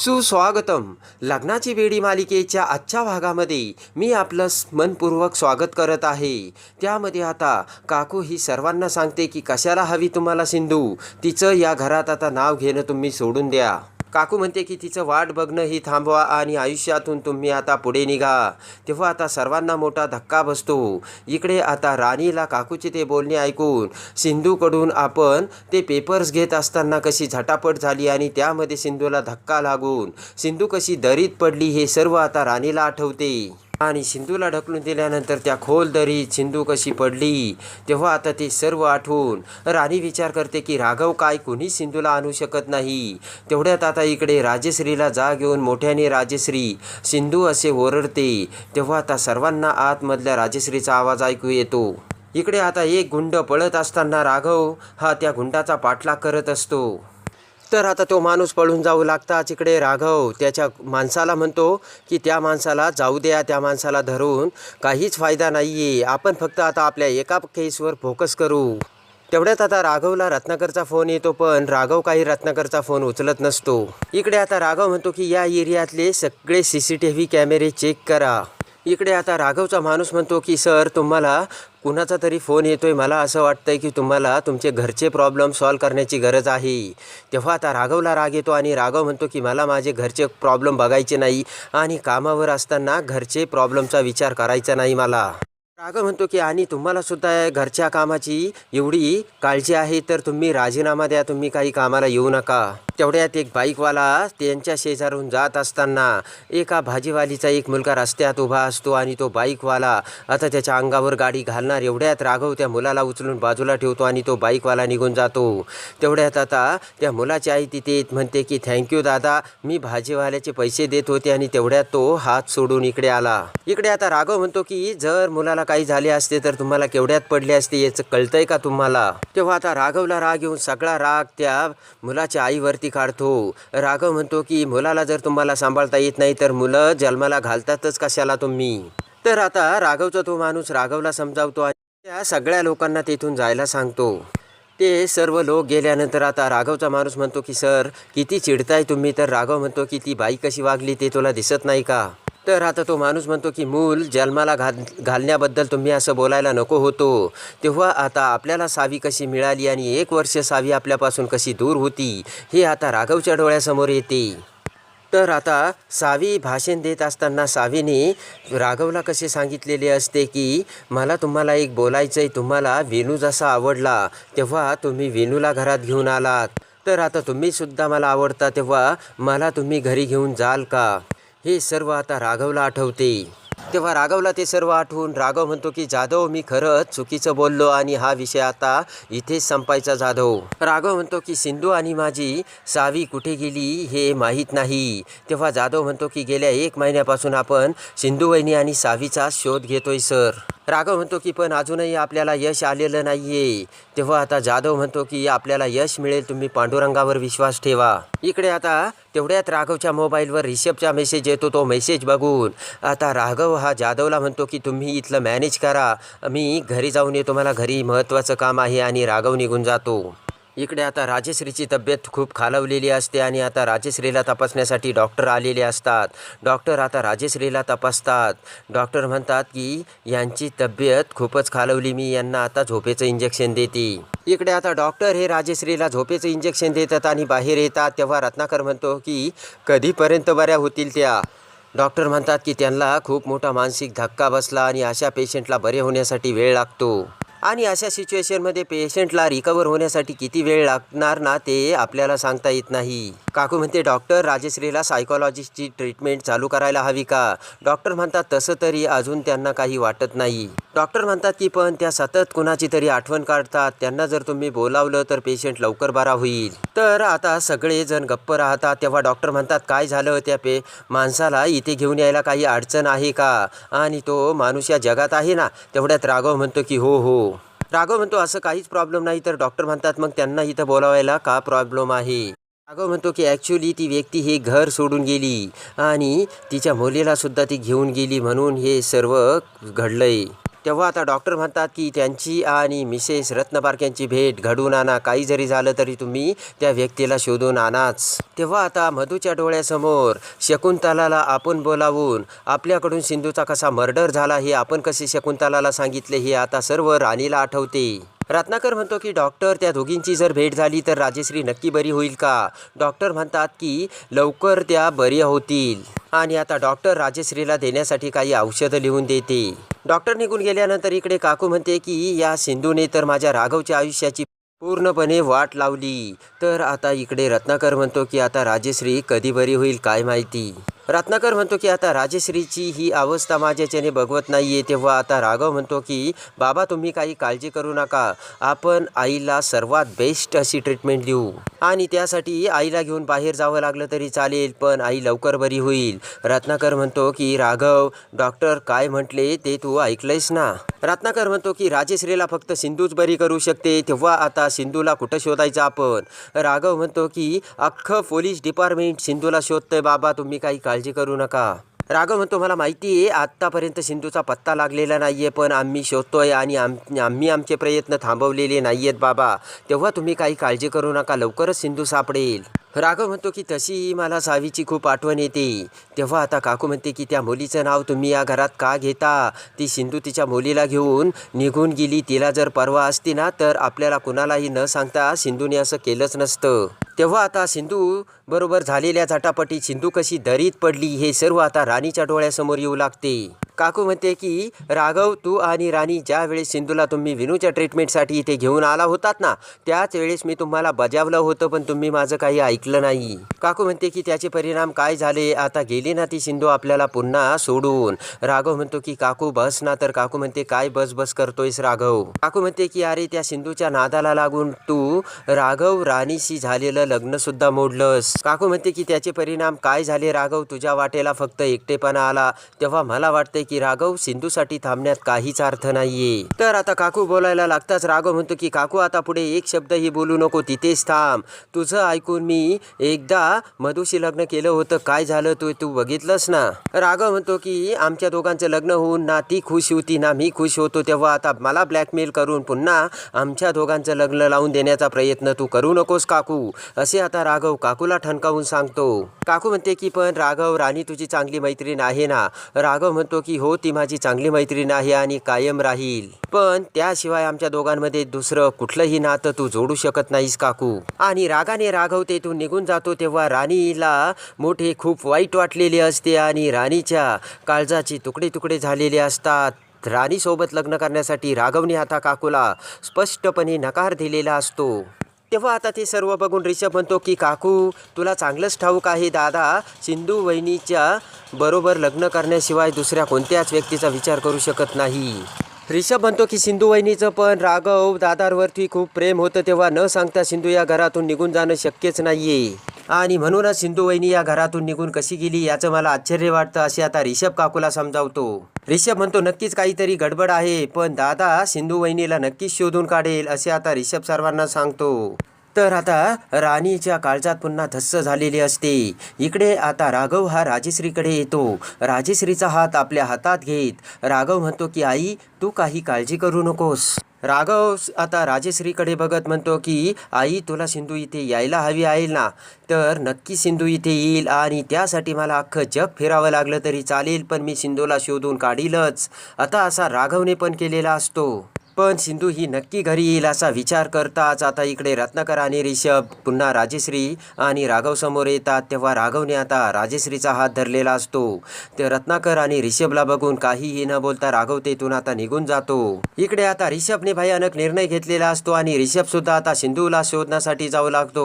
सुस्वागतम. लग्नाची वेडी मालिकेच्या आजच्या भागामध्ये मी आपलं मनपूर्वक स्वागत करत आहे. त्यामध्ये आता काकू ही सर्वांना सांगते की कशाला हवी तुम्हाला सिंधू? तिचं या घरात आता नाव घेणं तुम्ही सोडून द्या. काकू म्हणते की तिचं वाट बघणं ही थांबवा आणि आयुष्यातून तुम्ही आता पुढे निघा. तेव्हा आता सर्वांना मोठा धक्का बसतो. इकडे आता राणीला काकूचे ते बोलणे ऐकून सिंधूकडून आपण ते पेपर्स घेत असताना कशी झटापट झाली आणि त्यामध्ये सिंधूला धक्का लागून सिंधू कशी दरीत पडली हे सर्व आता राणीला आठवते. आणि सिंधूला ढकलून दिल्यानंतर त्या खोल दरीत सिंधू कशी पडली तेव्हा आता ते सर्व आठवून राणी विचार करते की राघव काय कुणी सिंधूला आणू शकत नाही. तेवढ्यात आता इकडे राजश्रीला जा घेऊन मोठ्याने राजश्री सिंधू असे ओरडते. तेव्हा आता सर्वांना आतमधल्या राजश्रीचा आवाज ऐकू येतो. इकडे आता एक गुंड पळत असताना राघव हा त्या गुंडाचा पाठलाग करत असतो. तर आता तो माणूस पळून जाऊ लागताच इकडे राघव त्याच्या माणसाला म्हणतो की त्या माणसाला जाऊ द्या त्या माणसाला धरून. काहीच फायदा नाही आहे आपण फक्त आता आपल्या एका केसवर फोकस करू. तेवढ्यात आता राघवला रत्नाकरचा फोन येतो पण राघव काही रत्नाकरचा फोन उचलत नसतो. इकडे आता राघव म्हणतो की या एरियातले सगळे सी सी टी व्ही कॅमेरे चेक करा. इकडे आता राघवचा माणूस म्हणतो की सर तुम्हाला कुणाचा तरी फोन येतो आहे मला असं वाटतं आहे की तुम्हाला तुमचे घरचे प्रॉब्लेम सॉल्व करण्याची गरज आहे. तेव्हा आता राघवला राग येतो आणि राघव म्हणतो की मला माझे घरचे प्रॉब्लेम बघायचे नाही आणि कामावर असताना घरचे प्रॉब्लेमचा विचार करायचा नाही मला. राघव म्हणतो की आणि तुम्हाला सुद्धा घरच्या कामाची एवढी काळजी आहे तर तुम्ही राजीनामा द्या तुम्ही काही कामाला येऊ नका. तेवढ्यात एक बाईकवाला त्यांच्या शेजारून जात असताना एका भाजीवालीचा एक मुलगा रस्त्यात उभा असतो आणि तो बाईकवाला आता त्याच्या अंगावर गाडी घालणार एवढ्यात राघव त्या मुलाला उचलून बाजूला ठेवतो आणि तो बाईकवाला निघून जातो. तेवढ्यात आता त्या मुलाची आई तिथे म्हणते की थँक्यू दादा मी भाजीवाल्याचे पैसे देत होते आणि तेवढ्यात तो हात सोडून इकडे आला. इकडे आता राघव म्हणतो की जर मुलाला काही झाले असते तर तुम्हाला केवढ्यात पडले असते याचं कळतंय का तुम्हाला? तेव्हा आता राघवला राग येऊन सगळा राग त्या मुलाच्या आईवरती काढतो. राघव म्हणतो की मुलाला जर तुम्हाला सांभाळता येत नाही तर मुलं जन्माला घालतातच कशाला तुम्ही? तर आता राघवचा तो माणूस राघवला समजावतो आणि त्या सगळ्या लोकांना तेथून जायला सांगतो. ते सर्व लोक गेल्यानंतर आता राघवचा माणूस म्हणतो की सर किती चिडताय तुम्ही? तर राघव म्हणतो की ती बाई कशी वागली ते तुला दिसत नाही का? तर आता तो माणूस म्हणतो की मूल जन्माला घाल घालण्याबद्दल तुम्ही असं बोलायला नको होतो. तेव्हा आता आपल्याला सावी कशी मिळाली आणि एक वर्ष सावी आपल्यापासून कशी दूर होती हे आता राघवच्या डोळ्यासमोर येते. तर आता सावी भाषण देत असताना सावीने राघवला कसे सांगितलेले असते की मला तुम्हाला एक बोलायचं आहे तुम्हाला वेणू जसा आवडला तेव्हा तुम्ही वेणूला घरात घेऊन आलात. तर आता तुम्हीसुद्धा मला आवडता तेव्हा मला तुम्ही घरी घेऊन जाल का? हे सर्व आता राघवला आठवते. तेव्हा राघवला ते सर्व आठवून राघव म्हणतो की जाधव मी खरंच चुकीचं बोललो आणि हा विषय आता इथेच संपायचा जाधव. राघव म्हणतो की सिंधू आणि माझी सावी कुठे गेली हे माहीत नाही. तेव्हा जाधव म्हणतो की गेल्या एक महिन्यापासून आपण सिंधू वहिनी आणि सावीचा शोध घेतोय सर. राघव म्हणतो की पण अजूनही आपल्याला यश आलेलं नाही आहे तेव्हा आता जाधव म्हणतो की आपल्याला यश मिळेल तुम्ही पांडुरंगावर विश्वास ठेवा. इकडे आता तेवढ्यात राघवच्या मोबाईलवर रिषभचा मेसेज येतो तो मेसेज बघून. आता राघव हा जाधवला म्हणतो की तुम्ही इथलं मॅनेज करा. मी घरी जाऊन येतो. मला घरी महत्त्वाचं काम आहे आणि राघव निघून जातो. इकडे आता राजश्रीची तब्येत खूप खालवलेली असते आणि आता राजश्रीला तपासण्यासाठी डॉक्टर आलेले असतात. डॉक्टर आता राजश्रीला तपासतात. डॉक्टर म्हणतात की यांची तब्येत खूपच खालवली. मी यांना आता झोपेचं इंजेक्शन देते. इकडे आता डॉक्टर हे राजश्रीला झोपेचं इंजेक्शन देतात आणि बाहेर येतात. तेव्हा रत्नाकर म्हणतो की कधीपर्यंत बऱ्या होतील त्या? डॉक्टर म्हणतात की त्यांना खूप मोठा मानसिक धक्का बसला आणि अशा पेशंटला बरे होण्यासाठी वेळ लागतो. आणि अशा सिच्युएशनमध्ये पेशंटला रिकवर होण्यासाठी किती वेळ लागणार ना ते आपल्याला सांगता येत नाही. काकू म्हणते डॉक्टर राजश्रीला सायकोलॉजिस्टची ट्रीटमेंट चालू करायला हवी का? डॉक्टर म्हणतात तसं तरी अजून त्यांना काही वाटत नाही. डॉक्टर म्हणतात की पण त्या सतत कुणाची तरी आठवण काढतात. त्यांना जर तुम्ही बोलावलं तर पेशंट लवकर बरा होईल. तर आता सगळेजण गप्प राहतात. तेव्हा डॉक्टर म्हणतात काय झालं त्या पे माणसाला इथे घेऊन यायला काही अडचण आहे का? आणि तो माणूस या जगात आहे ना? तेवढ्यात राघव म्हणतो की हो हो. राघव म्हणतो असं काहीच प्रॉब्लेम नाही. तर डॉक्टर म्हणतात मग त्यांना इथं बोलावायला का प्रॉब्लेम आहे? राघव म्हणतो की ॲक्च्युली ती व्यक्ती हे घर सोडून गेली आणि तिच्या मुलीलासुद्धा ती घेऊन गेली म्हणून हे सर्व घडलंय. तेव्हा आता डॉक्टर म्हणतात की त्यांची आणि मिसेस रत्नपार्क यांची भेट घडून आणा. काही जरी झालं तरी तुम्ही त्या व्यक्तीला शोधून आणाच. तेव्हा आता मधूच्या डोळ्यासमोर शकुंतलाला आपण बोलावून आपल्याकडून सिंधूचा कसा मर्डर झाला हे आपण कसे शकुंतलाला सांगितले हे आता सर्व राणीला आठवते. रत्नाकर म्हणतो की डॉक्टर त्या दोघींची जर भेट झाली तर राजेश्री नक्की बरी होईल का? डॉक्टर म्हणतात की लवकर त्या बरी होतील. आणि आता डॉक्टर राजेश्रीला देण्यासाठी काही औषधं लिहून देते. डॉक्टर निघून गेल्यानंतर इकडे काकू म्हणते की या सिंधूने तर माझ्या राघवच्या आयुष्याची पूर्णपणे वाट लावली. तर आता इकडे रत्नाकर म्हणतो की आता राजेश्री कधी बरी होईल काय माहिती? रत्नाकर म्हणतो की आता राजेश्रीची ही अवस्था माझ्याच्याने बघवत नाही आहे तेव्हा आता राघव म्हणतो की बाबा तुम्ही काही काळजी करू नका. आपण आईला सर्वात बेस्ट अशी ट्रीटमेंट देऊ. आणि त्यासाठी आईला घेऊन बाहेर जावं लागलं तरी चालेल पण आई लवकर बरी होईल. रत्नाकर म्हणतो की राघव डॉक्टर काय म्हटले ते तू ऐकलंयस ना? रत्नाकर म्हणतो की राजेश्रीला फक्त सिंधूच बरी करू शकते तेव्हा आता सिंधूला कुठं शोधायचं आपण? राघव म्हणतो की अख्खं पोलीस डिपार्टमेंट सिंधूला शोधतंय बाबा तुम्ही काही काळजी काळजी करू नका. राघव म्हणतो मला माहिती आहे आत्तापर्यंत सिंधूचा पत्ता लागलेला नाही आहे पण आम्ही शोधतोय आणि आम आम्ही आमचे प्रयत्न थांबवलेले नाही आहेत बाबा. तेव्हा तुम्ही काही काळजी करू नका लवकरच सिंधू सापडेल. राघव म्हणतो की तशी मला सावीची खूप आठवण येते. तेव्हा आता काकू म्हणते की त्या मुलीचं नाव तुम्ही या घरात का घेता? ती सिंधू तिच्या मुलीला घेऊन निघून गेली. तिला जर परवा असती ना तर आपल्याला कुणालाही न सांगता सिंधूने असं केलंच नसतं. तेव्हा आता सिंधू बरोबर झालेल्या झटापटीत सिंधू कशी दरीत पडली हे सर्व आता राणीच्या डोळ्यासमोर येऊ लागते. काकू म्हणते की राघव तू आणि राणी ज्या वेळेस सिंधूला तुम्ही विनूच्या ट्रीटमेंटसाठी इथे घेऊन आला होतात ना त्याच वेळेस मी तुम्हाला बजावलं होतं पण तुम्ही माझं काही ऐकलं नाही. काकू म्हणते की त्याचे परिणाम काय झाले? आता गेली ना ती सिंधू आपल्याला पुन्हा सोडून. राघव म्हणतो की काकू बस ना तर. काकू म्हणते काय बस बस करतोयस राघव? काकू म्हणते की अरे त्या सिंधूच्या नादाला लागून तू राघव राणीशी झालेलं लग्न सुद्धा मोडलंस. काकू म्हणते की त्याचे परिणाम काय झाले राघव? तुझ्या वाटेला फक्त एकटेपणा आला. तेव्हा मला वाटते की राघव सिंधूसाठी थांबण्यात काहीच अर्थ नाहीये. तर आता काकू बोलायला लागताच राघव म्हणतो की काकू आता पुढे एक शब्दही बोलू नको तिथेच थांब. तुझं ऐकून मी एकदा मधुशी लग्न केलं होतं. काय झालं तू तू बघितलंस ना? राघव म्हणतो की आमच्या दोघांचं लग्न होऊन ना ती खुश होती ना मी खुश होतो. तेव्हा आता मला ब्लॅकमेल करून पुन्हा आमच्या दोघांचं लग्न लावून देण्याचा प्रयत्न तू करू नकोस काकू. असे आता राघव काकूला ठणकावून सांगतो. काकू म्हणते की पण राघव राणी तुझी चांगली मैत्रीण आहे ना. राघव म्हणतो की हो ती माझी चांगली मैत्रीण आहे आणि कायम राहील. पण त्याशिवाय आमच्या दोघांमध्ये दुसरं कुठलंही नातं तू जोडू शकत नाहीस काकू. आणि रागाने राघव तेथून निघून जातो तेव्हा राणीला मोठे खूप वाईट वाटलेले असते आणि राणीच्या काळजाचे तुकडे तुकडे झालेले असतात. राणीसोबत लग्न करण्यासाठी राघवने आता काकूला स्पष्टपणे नकार दिलेला असतो. तेव्हा आता ते सर्व बघून रिषभ म्हणतो की काकू तुला चांगलंच ठाऊक आहे दादा. सिंधू वहिनीच्या बरोबर लग्न करण्याशिवाय दुसऱ्या कोणत्याच व्यक्तीचा विचार करू शकत नाही. रिषभ म्हणतो की सिंधू वहिनीचं पण राघव दादांवरती खूप प्रेम होतं तेव्हा न सांगता सिंधू या घरातून निघून जाणं शक्यच नाहीये. आणि म्हणूनच सिंधू वहिनी या घरातून निघून कशी गेली याचं मला आश्चर्य वाटतं असे आता रिषभ काकूला समजावतो. रिषभ म्हणतो नक्कीच काहीतरी गडबड आहे पण दादा सिंधू वहिनीला नक्कीच शोधून काढेल असे आता रिषभ सर्वांना सांगतो. तर आता राणीच्या काळजात पुन्हा धस्स झालेली असते. इकडे आता राघव हा राजेश्रीकडे येतो. राजेश्रीचा हात आपल्या हातात घेत राघव म्हणतो की आई तू काही काळजी करू नकोस. राघव आता राजेश्रीकडे बघत म्हणतो की आई तुला सिंधू इथे यायला हवी आहे ना? तर नक्की सिंधू इथे येईल आणि त्यासाठी मला अख्खं जग फिरावं लागलं तरी चालेल पण मी सिंधूला शोधून काढीलच. आता असा राघवने पण केलेला असतो. पण सिंधू ही नक्की घरी येईल असा विचार करताच आता इकडे रत्नाकर आणि रिषभ पुन्हा राजेश्री आणि राघव समोर येतात. तेव्हा राघवने आता राजेश्रीचा हात धरलेला असतो. ते रत्नाकर आणि रिषभला बघून काहीही न बोलता राघव तेथून आता निघून जातो. इकडे आता रिषभने भयानक निर्णय घेतलेला असतो आणि रिषभ सुद्धा आता सिंधूला शोधण्यासाठी जाऊ लागतो.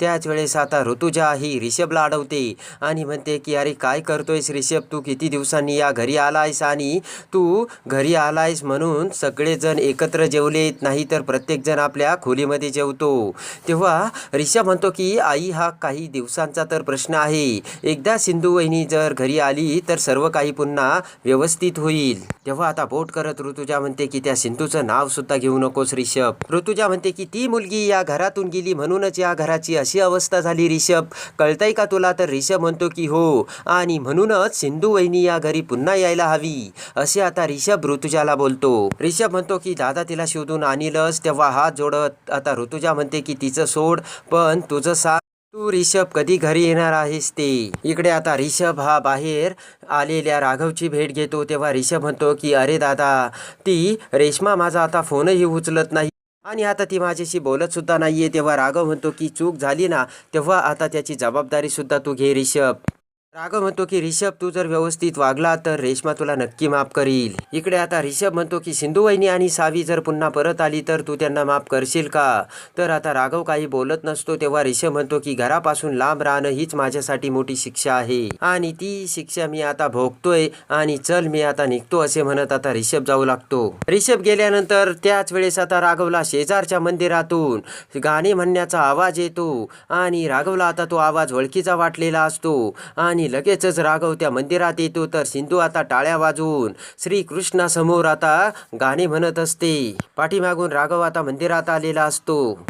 त्याच वेळेस आता ऋतुजा ही रिषभला अडवते आणि म्हणते की अरे काय करतोयस रिषभ तू किती दिवसांनी या घरी आलायस आणि तू घरी आलायस म्हणून सगळेजण एक एकत्र जेवलेत नाही तर प्रत्येकजण आपल्या खोलीमध्ये जेवतो. तेव्हा रिषभ म्हणतो की आई हा काही दिवसांचा तर प्रश्न आहे. एकदा सिंधू वहिनी जर घरी आली तर सर्व काही पुन्हा व्यवस्थित होईल. तेव्हा आता बोट करत ऋतुजा म्हणते की त्या सिंधूचं नाव सुद्धा घेऊ नकोस रिषभ. ऋतुजा म्हणते की ती मुलगी या घरातून गेली म्हणूनच या घराची अशी अवस्था झाली रिषभ. कळतंय का तुला? तर रिषभ म्हणतो की हो. आणि म्हणूनच सिंधू वहिनी या घरी पुन्हा यायला हवी. असे आता रिषभ ऋतुजाला बोलतो. रिषभ म्हणतो की दादा तिला शोधून आणीलच तेव्हा हात जोडत आता ऋतुजा म्हणते की तिचं सोड पण तुझं सा तू रिषभ कधी घरी येणार आहेस ते इकडे आता रिषभ हा बाहेर आलेल्या राघवची भेट घेतो तेव्हा रिषभ म्हणतो की अरे दादा ती रेश्मा माझा आता फोनही उचलत नाही आणि आता ती माझ्याशी बोलतसुद्धा नाही आहे तेव्हा राघव म्हणतो की चूक झाली ना तेव्हा आता त्याची जबाबदारीसुद्धा तू घे रिषभ राघव म्हणतो की रिषभ तू जर व्यवस्थित वागला तर रेश्मा तुला नक्की माफ करील. इकडे आता रिषभ म्हणतो की सिंधू वहिनी आणि सावी जर पुन्हा परत आली तर तू त्यांना माफ करशील का? तर आता राघव काही बोलत नसतो तेव्हा रिषभ म्हणतो की घरापासून लांब राहणं हीच माझ्यासाठी मोठी शिक्षा आहे. आणि ती शिक्षा मी आता भोगतोय आणि चल मी आता निघतो असे म्हणत आता रिषभ जाऊ लागतो. रिषभ गेल्यानंतर त्याच वेळेस आता राघवला शेजारच्या मंदिरातून गाणे म्हणण्याचा आवाज येतो आणि राघवला आता तो आवाज ओळखीचा वाटलेला असतो. आणि लगेचच राघव त्या मंदिरात येतो. तर सिंधू आता टाळ्या वाजवून श्रीकृष्णासमोर आता गाणे म्हणत असते. पाठीमागून राघव आता मंदिरात आलेला असतो.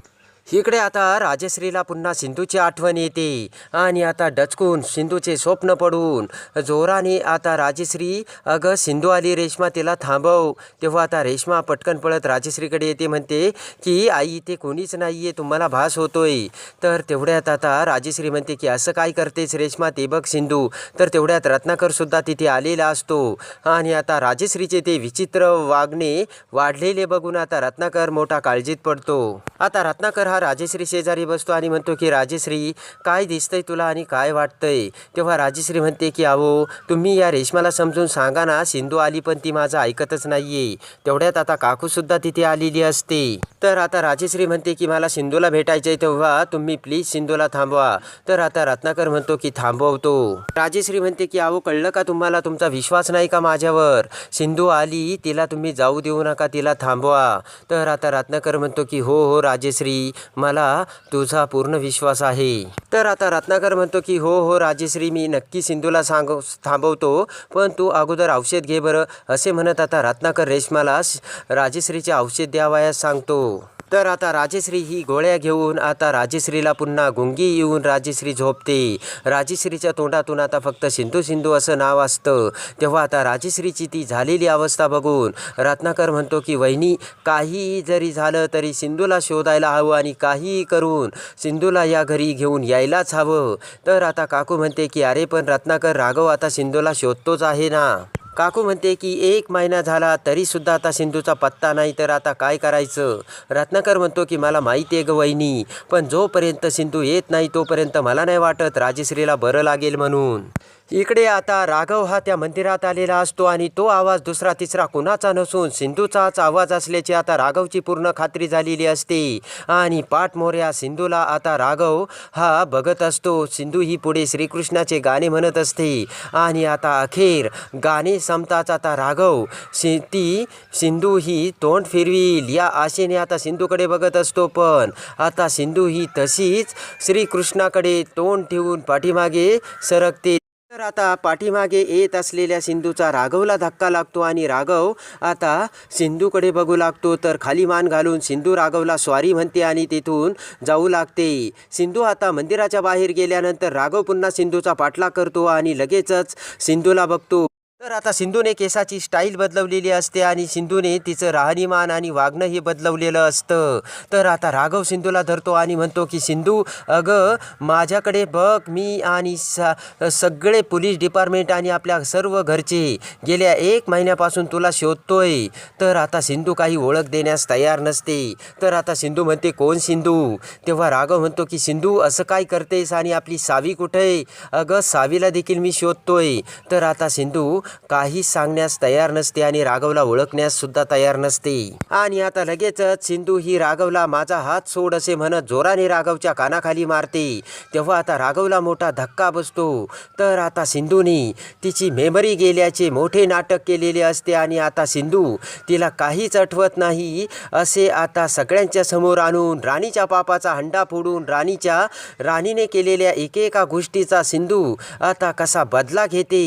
इकडे आता राजश्रीला पुन्हा सिंधूची आठवण येते आणि आता डचकून सिंधूचे स्वप्न पडून जोराने आता राजश्री अगं सिंधू आली रेश्मा तिला थांबव. तेव्हा आता रेश्मा पटकन पळत राजश्रीकडे येते म्हणते की आई इथे कोणीच नाही आहे तुम्हाला भास होतोय. तर तेवढ्यात आता राजश्री म्हणते की असं काय करतेस रेश्मा ते बघ सिंधू. तर तेवढ्यात रत्नाकरसुद्धा तिथे आलेला असतो. आणि आता राजश्रीचे ते विचित्र वागणे वाढलेले बघून आता रत्नाकर मोठा काळजीत पडतो. आता रत्नाकर हा राजेश्री शेजारी बसतो आणि म्हणतो की राजेश्री काय दिसतंय तुला आणि काय वाटतंय? तेव्हा राजेश्री म्हणते की अहो तुम्ही या रेशमाला समजून सांगा ना सिंधू आली पण ती माझं ऐकतच नाहीये. तेवढ्यात आता काकूसुद्धा तिथे आलेली असते. तर आता राजेश्री म्हणते की मला सिंधूला भेटायचंय तेव्हा तुम्ही प्लीज सिंधूला थांबवा. तर आता रत्नाकर म्हणतो की थांबवतो. राजेश्री म्हणते की अहो कळलं का तुम्हाला? तुमचा विश्वास नाही का माझ्यावर? सिंधू आली तिला तुम्ही जाऊ देऊ नका तिला थांबवा. तर आता रत्नाकर म्हणतो की हो हो राजेश्री. मला तुझा पूर्ण विश्वास आहे. तर आता रत्नाकर म्हणतो की हो हो राजेश्री मी नक्की सिंधूला सांग थांबवतो. पण तू अगोदर औषध घे बरं असे म्हणत आता रत्नाकर रेश्माला राजेश्रीचे राजश्रीचे औषध द्यावयास सांगतो. तर आता राजश्री ही गोळ्या घेऊन आता राजश्रीला पुन्हा गुंगी येऊन राजश्री झोपते. राजश्रीच्या तोंडातून आता फक्त सिंधू सिंधू असं नाव असतं. तेव्हा आता राजश्रीची ती झालेली अवस्था बघून रत्नाकर म्हणतो की वहिनी काहीही जरी झालं तरी सिंधूला शोधायला हवं आणि काहीही करून सिंधूला या घरी घेऊन यायलाच हवं. तर आता काकू म्हणते की अरे पण रत्नाकर राघव आता सिंधूला शोधतोच आहे ना? काकू म्हणते की एक महिना झाला तरीसुद्धा आता सिंधूचा पत्ता नाही तर आता काय करायचं? रत्नाकर म्हणतो की मला माहिती आहे ग वहिनी पण जोपर्यंत सिंधू येत नाही तोपर्यंत मला नाही वाटत राजश्रीला बरं लागेल म्हणून. इकडे आता राघव हा त्या मंदिरात आलेला असतो आणि तो आवाज दुसरा तिसरा कुणाचा नसून सिंधूचाच आवाज असल्याची आता राघवची पूर्ण खात्री झालेली असते. आणि पाठमोऱ्या सिंधूला आता राघव हा बघत असतो. सिंधू ही पुढे श्रीकृष्णाचे गाणे म्हणत असते. आणि आता अखेर गाणे संपताच आता राघव शि ती सिंधू ही तोंड फिरवील या आशेने आता सिंधूकडे बघत असतो पण आता सिंधू ही तशीच श्रीकृष्णाकडे तोंड ठेवून पाठीमागे सरकते. तर आता पाठीमागे येत असलेल्या सिंधूचा राघवला धक्का लागतो आणि राघव आता सिंधूकडे बघू लागतो. तर खाली मान घालून सिंधू राघवला स्वारी म्हणते आणि तिथून जाऊ लागते. सिंधू आता मंदिराच्या बाहेर गेल्यानंतर राघव पुन्हा सिंधूचा पाठलाग करतो आणि लगेचच सिंधूला बघतो. तर आता सिंधूने केसाची स्टाईल बदलवलेली असते आणि सिंधूने तिचं राहणीमान आणि वागणं हे बदलवलेलं असतं. तर आता राघव सिंधूला धरतो आणि म्हणतो की सिंधू अगं माझ्याकडे बघ मी आणि सा सगळे पोलीस डिपार्टमेंट आणि आपल्या सर्व घरचे गेल्या एक महिन्यापासून तुला शोधतोय. तर आता सिंधू काही ओळख देण्यास तयार नसते. तर आता सिंधू म्हणते कोण सिंधू? तेव्हा राघव म्हणतो की सिंधू असं काय करतेस आणि आपली सावी कुठे? अगं सावीला देखील मी शोधतोय. तर आता सिंधू काही सांगण्यास तयार नसते आणि राघवला ओळखण्यास सुद्धा तयार नसते. आणि आता लगेचच सिंधू ही राघवला माझा हात सोड असे म्हणत जोराने राघवच्या कानाखाली मारते. तेव्हा आता राघवला मोठा धक्का बसतो. तर आता सिंधूने तिची मेमरी गेल्याचे मोठे नाटक केलेले असते आणि आता सिंधू तिला काहीच आठवत नाही. असे आता सगळ्यांच्या समोर आणून राणीच्या पापाचा हंडा फोडून राणीच्या राणीने केलेल्या एकेका गोष्टीचा सिंधू आता कसा बदला घेते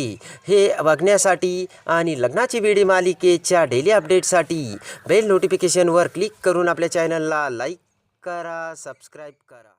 हे बघण्यासाठी आणि लग्नाची वेडी मालिकेच्या डेली अपडेटसाठी बेल नोटिफिकेशनवर क्लिक करून आपल्या चॅनलला लाईक करा सबस्क्राईब करा.